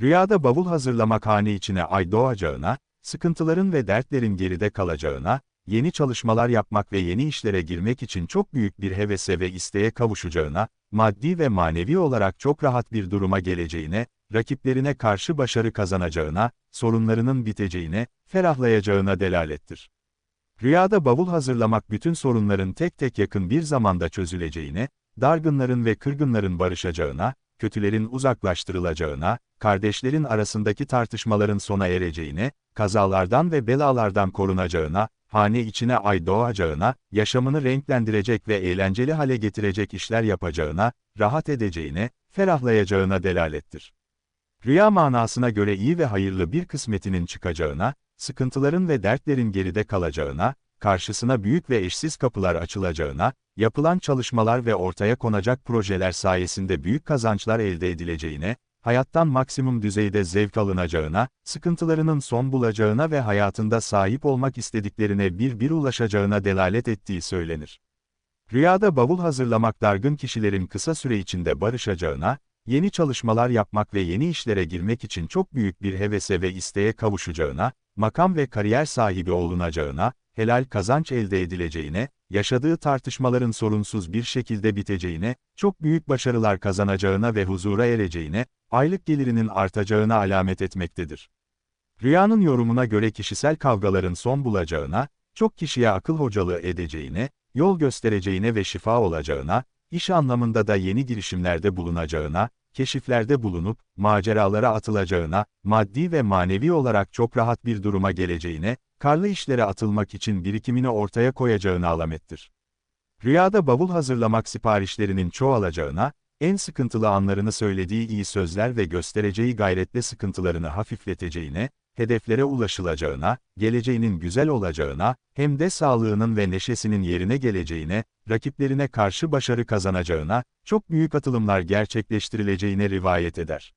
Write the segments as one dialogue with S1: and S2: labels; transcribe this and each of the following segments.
S1: Rüyada bavul hazırlamak hane içine ay doğacağına, sıkıntıların ve dertlerin geride kalacağına, yeni çalışmalar yapmak ve yeni işlere girmek için çok büyük bir hevese ve isteğe kavuşacağına, maddi ve manevi olarak çok rahat bir duruma geleceğine, rakiplerine karşı başarı kazanacağına, sorunlarının biteceğine, ferahlayacağına delalettir. Rüyada bavul hazırlamak bütün sorunların tek tek yakın bir zamanda çözüleceğine, dargınların ve kırgınların barışacağına, kötülerin uzaklaştırılacağına, kardeşlerin arasındaki tartışmaların sona ereceğine, kazalardan ve belalardan korunacağına, hane içine ay doğacağına, yaşamını renklendirecek ve eğlenceli hale getirecek işler yapacağına, rahat edeceğine, ferahlayacağına delalettir. Rüya manasına göre iyi ve hayırlı bir kısmetinin çıkacağına, sıkıntıların ve dertlerin geride kalacağına, karşısına büyük ve eşsiz kapılar açılacağına, yapılan çalışmalar ve ortaya konacak projeler sayesinde büyük kazançlar elde edileceğine, hayattan maksimum düzeyde zevk alınacağına, sıkıntılarının son bulacağına ve hayatında sahip olmak istediklerine bir bir ulaşacağına delalet ettiği söylenir. Rüyada bavul hazırlamak dargın kişilerin kısa süre içinde barışacağına, yeni çalışmalar yapmak ve yeni işlere girmek için çok büyük bir hevese ve isteğe kavuşacağına, makam ve kariyer sahibi olunacağına, helal kazanç elde edileceğine, yaşadığı tartışmaların sorunsuz bir şekilde biteceğine, çok büyük başarılar kazanacağına ve huzura ereceğine, aylık gelirinin artacağına alamet etmektedir. Rüyanın yorumuna göre kişisel kavgaların son bulacağına, çok kişiye akıl hocalığı edeceğine, yol göstereceğine ve şifa olacağına, iş anlamında da yeni girişimlerde bulunacağına, keşiflerde bulunup, maceralara atılacağına, maddi ve manevi olarak çok rahat bir duruma geleceğine, karlı işlere atılmak için birikimini ortaya koyacağına alamettir. Rüyada bavul hazırlamak siparişlerinin çoğalacağına, en sıkıntılı anlarını söylediği iyi sözler ve göstereceği gayretle sıkıntılarını hafifleteceğine, hedeflere ulaşılacağına, geleceğinin güzel olacağına, hem de sağlığının ve neşesinin yerine geleceğine, rakiplerine karşı başarı kazanacağına, çok büyük atılımlar gerçekleştirileceğine rivayet eder.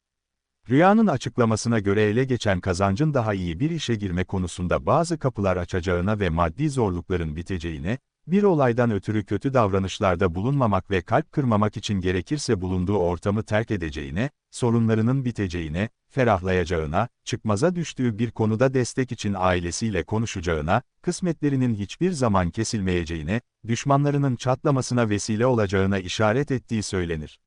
S1: Rüyanın açıklamasına göre ele geçen kazancın daha iyi bir işe girme konusunda bazı kapılar açacağına ve maddi zorlukların biteceğine, bir olaydan ötürü kötü davranışlarda bulunmamak ve kalp kırmamak için gerekirse bulunduğu ortamı terk edeceğine, sorunlarının biteceğine, ferahlayacağına, çıkmaza düştüğü bir konuda destek için ailesiyle konuşacağına, kısmetlerinin hiçbir zaman kesilmeyeceğine, düşmanlarının çatlamasına vesile olacağına işaret ettiği söylenir.